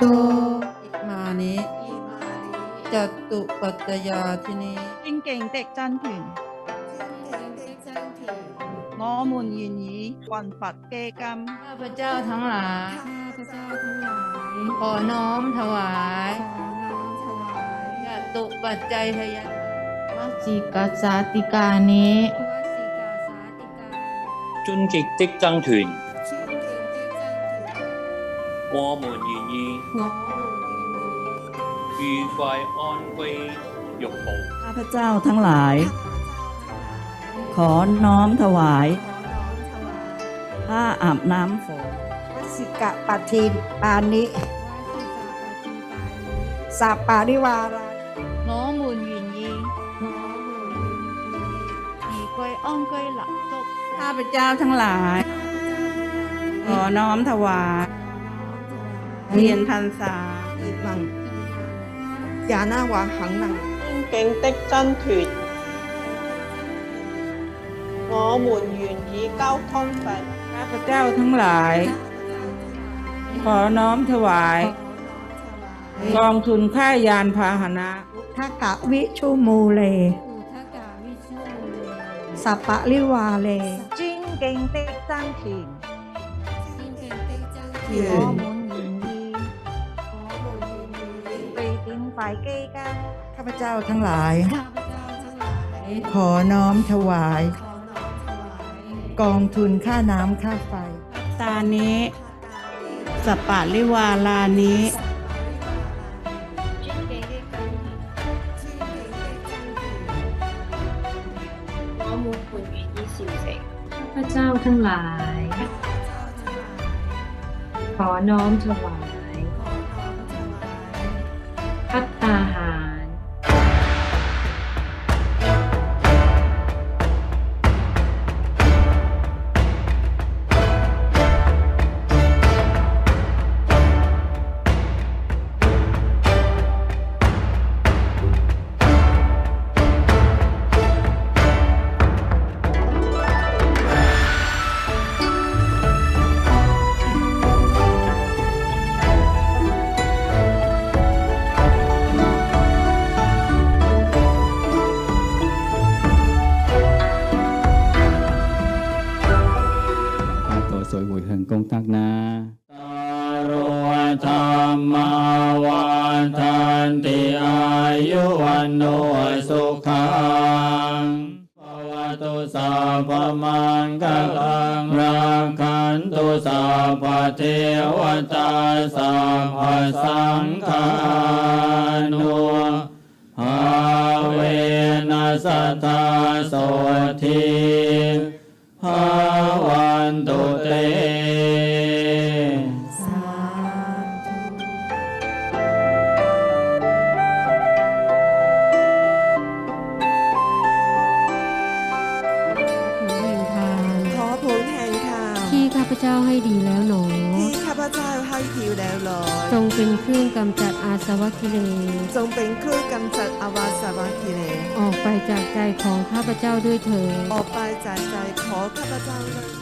ตุมานิอิมานิจตุปัจจยาทินีจิงเก่งเด็กจันถึง我们愿意弘法基金。ข้าพเจ้าทั้งหลายข้าพเจ้าทั้งหลายขอน้อมถวายขอน้มถวายจตุปัจจัยทยาวัจิกาสาติกานิวัจิกาสาติกาจุนกิกติกจังถึง 我们愿意 งอหมู่ยินดี 愉快安归玉步。 ข้าพเจ้าทั้งหลาย ข้าพเจ้าทั้งหลาย ขอน้อมถวาย ขอน้อมถวาย ผ้าอาบน้ำฝน วสิกะปัทีปานิ วสิกาปฏิปานิ สัปปาริวารา 我们愿意 งอหมู่ยินดี 以归安居立足 ข้าพเจ้าทั้งหลาย ขอน้อมถวาย เทียนพรรษา อีมังยานาวาหังนัง 尊敬的真团，我们愿以交通费。 ข้าพเจ้าทั้งหลาย ขอน้อมถวาย กองทุนค่ายานพาหนะ ทักกะวิชุมูเล อุทกาวิชุ สัปปาริวาเล 尊敬的真团， ซึ่งเก่งที่จังถื ยื อน 我们愿意 ข วายเก่กันข้าพเจ้าทั้งหลาย ข้าพเจ้าทั้งหลายขอน้อมถวาย ขอน้อมถวายกองทุนค่าน้ำค่าไฟ ตานิสปปะลิวาลานิสข้าพเจ้าทั้งหลาย ขอน้อมถวาย สตตาโสทิภาวันตุเตผลแห่งทานขอผลแห่งทานที่ข้าพเจ้าให้ดีแล้ว แล้วลอยจงเป็นเครื่องกำจัดอาสวะกิเลสจงเป็นเครื่องกำจัดอวาสวากิเลสออกไปจากใจของข้าพเจ้าด้วยเถิดออกไปจากใจขอข้าพเจ้าเลย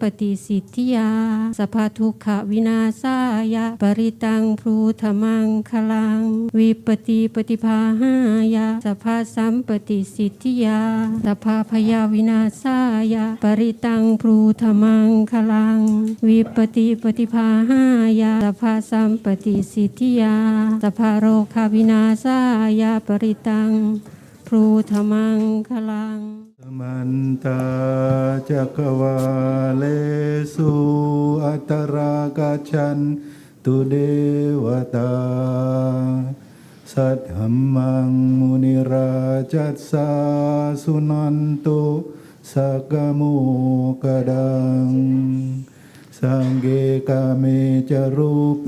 ปติสิทธิยา สภาทุกขวินาศายะ ปริตังพรูธมังคลัง วิปติปฏิภาหายะ สภาสัมปติสิทธิยา สภาพยาวินาศายะ ปริตังพรูธมังคลัง วิปติปฏิภาหายะ สภาสัมปติสิทธิยา สภาโรคาวินาศายะ ปริตัง พรูธมังคลังสมันตาจักวาเลสุอัตรากัจฉันตุเดวตา สัทธมมังมุนิราจัสสาสุนันตุสักกมุกดัง สังเกกามจรูเป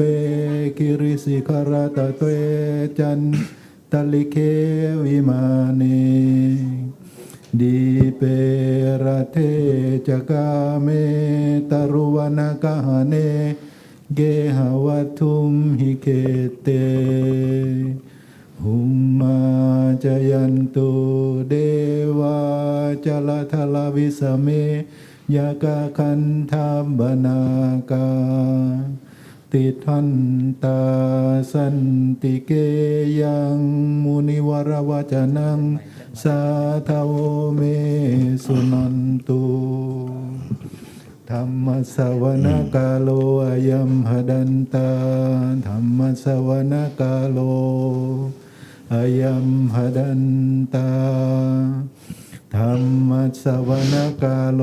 กิริสิคาราตเนเกหวัตุมหิเกเตหุมมาจยัน ตุเดวาจลทลวิสเติทันตาสันติเกยังมุนิวรวจนัง สาทาวเมสุนันตุธรรมสวนกาโลอายัมหดันตาธรรมสวนกาโลอายัมหดันตาธรรมสวนกาโล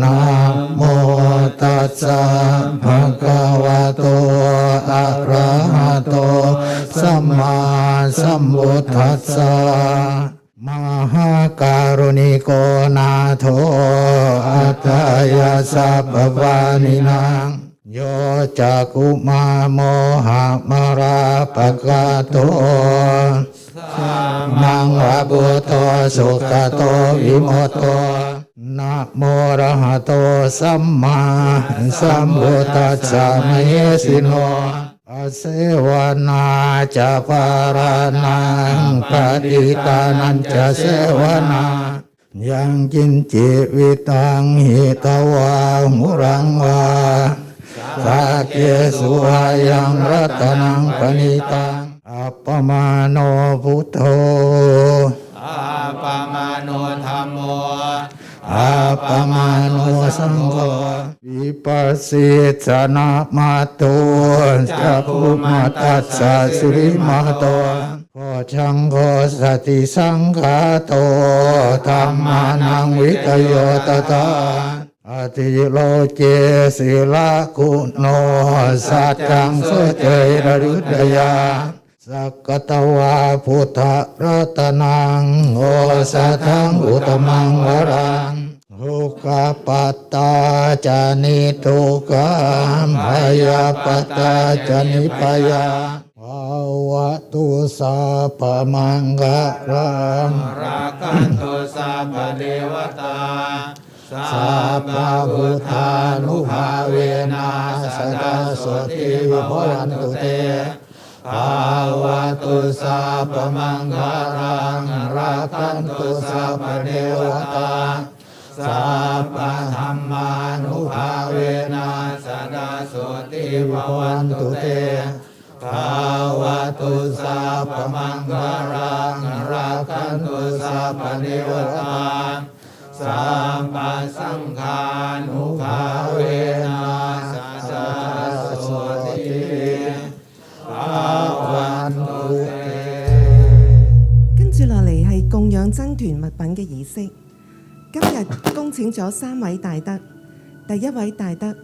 นะโมตัสสะภะคะวะโตอะระหะโตสัมมาสัมพุทธัสสะนะโมตัสสะภะคะวะโต อะระหะโต สัมมาสัมพุทธัสสะมหาการุณิโกนาโถอัตตยาสัพพวานินางโยจักขุมาโมหะมาราปะกาโตมังวะบุโตสุขโตวิโมโต นะโมระหะโตสัมมาสัมพุทธัสสะมเยสิโนอาเสวนาจะปารานังปฏิตานันจะเสวนายังกินจิวิตังหิตวามุรังวาสาเกสุอายังรัตนังปณิตังอัปปมาโนพุทโธอาปมาโนธรรมโม อัปปมาโนสังโฆวิปัสสิสนามาโตจักขุมาตัสสะสิริมาโตโคชังโคสติสังฆาโตธรรมานังวิกโยตตาอติโลเจศิลาคุโนสัจจังโสเจระรุดยา สักกตวาพุทธรัตนังโอสัทังอุตมังวรังทุกขปัตตาจานิทุกขมพยาปัตตาจานิพยาภาวะตุสาปมังกะรังรากันตุสัพพเทวตาสัพพะพุทธานุภาเวนะสดาสติวิภวันตุเต พพมังคารังรากันตุสัพเทวตาสัพพะธรรมานุภาเวนะสดาโสติภวันตุเตภาวะตุสัพพมังคารังรากันตุสัพเทวตาสัมปัสั 团物品嘅仪式。今日恭请咗三位大德，第一位大德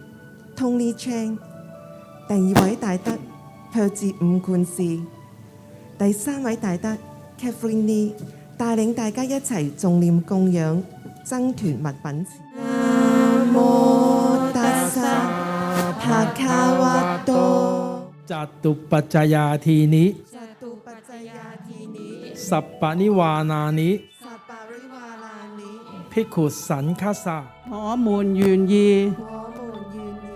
Tony Chang，第二位大德却自五冠士，第三位大德 Catherine Lee，带领大家一齐重念供养僧团物品。帕卡瓦多，扎杜巴扎亚提尼，扎杜巴扎亚提尼，十八尼瓦那尼， ภิกขุสันคสะหอมูลยืนยีหัวหมูลยืนยี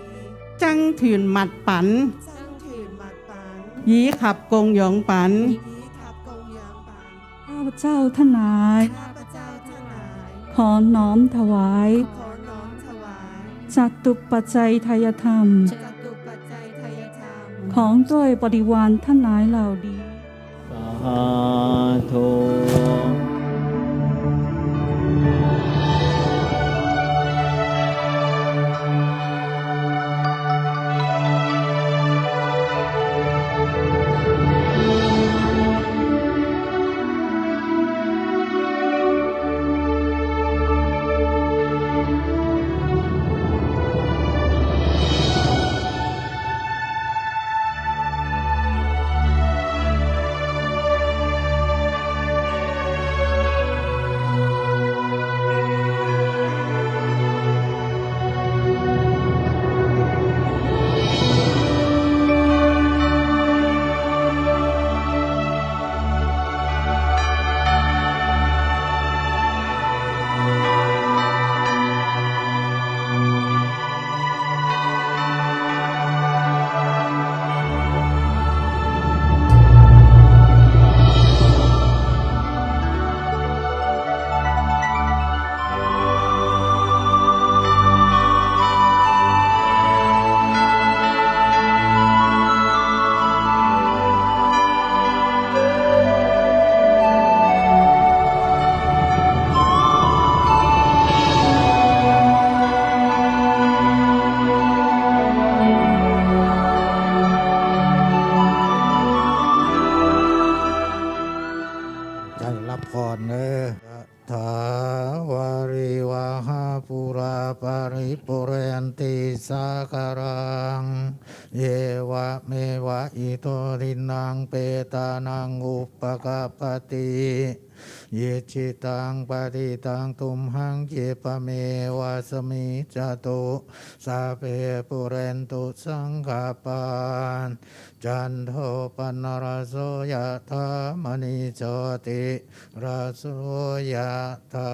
จังถืนหมัดปันจ้างถืนหมัดปัน ยีขับกงหยองปัน ยีขับกงยางปัน ข้าพเจ้าทั้งหลาย ข้าพเจ้าทั้งหลาย ขอน้อมถวาย ขอน้อมถวายจัตุปัจจัยทายธรรมจตุปัจจัยทายธรรม ของด้วยบริวารท่านหลายเหล่าดี สาธุ รับพรเนอะถาวาริวาหาปุราปาริปุเรนติสาคารัง เยวะเมวะอิโตทินังเปตานังอุปกาปติเยจิตังปฏิตังตุมหังเจปเมวะสมิจตุสาเปปุเรนตุสังกปปานจันโทปนรสโสยธามณิโชติรสโสยธา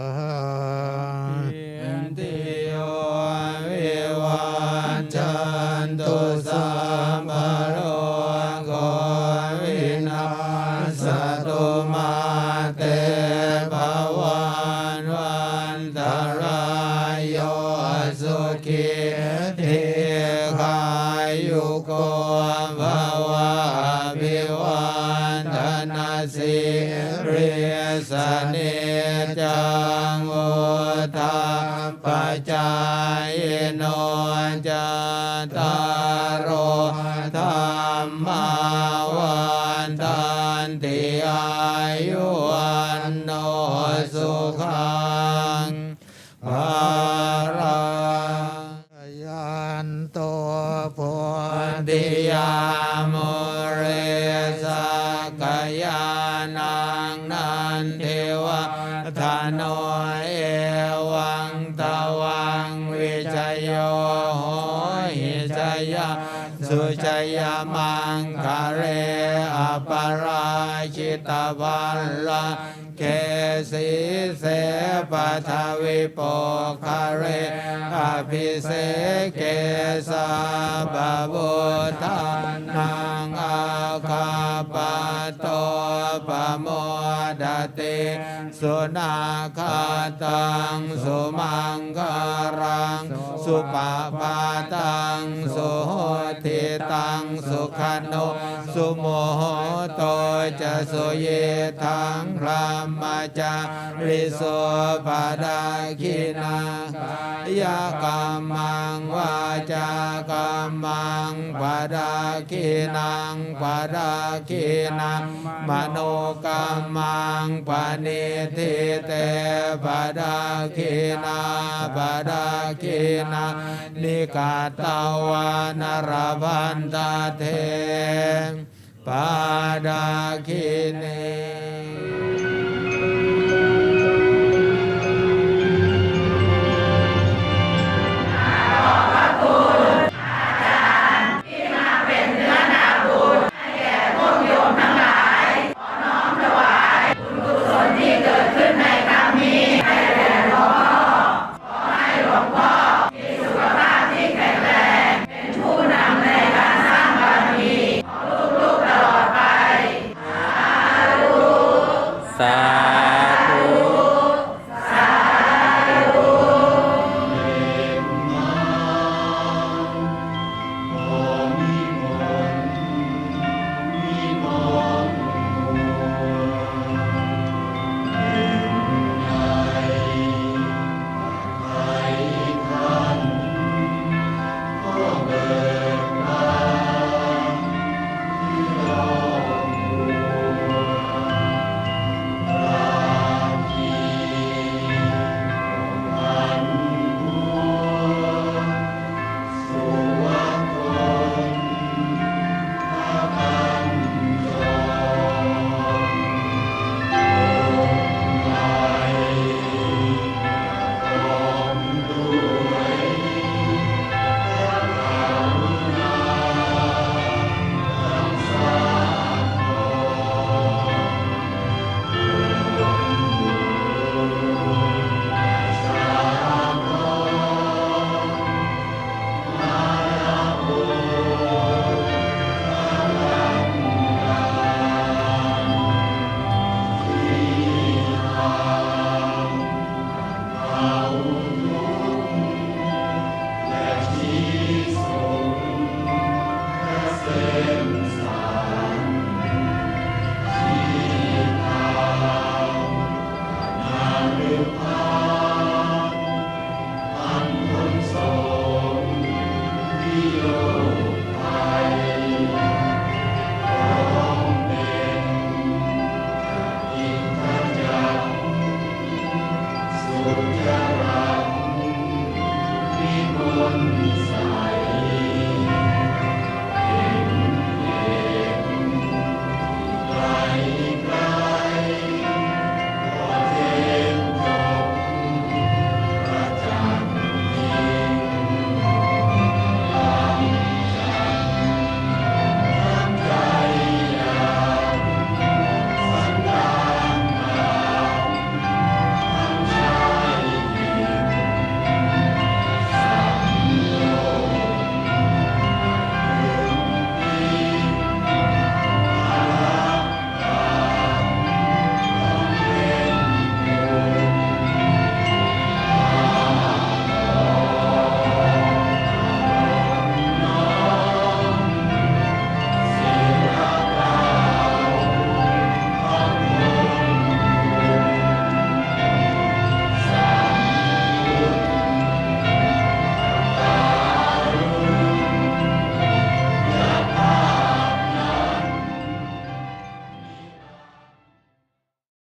อินติโยวิวัจจันตุสัมภโรโกวินาสตุมาเต เอวังตวังวิจโยโหหิจยาสุจยามังคะเรอปราชิตวันละเกสีเสปทวิปกคะเรอภิเสเกสาบาบุทานังอาคาปโต โมดติสุนาคาตังสุมังคารังสุปปาตังสุโหติตังสุขันโนสุโมโหโตจะสุเยทังพรหมจาริโสปาดาคินายากรรมังวาจากรรมังปาดาคินังปาดาคินังมโนกัมมังปณิทิเตปะดาคินาปะดาคินานิกาตาวานรพันตาเทปะดาคินี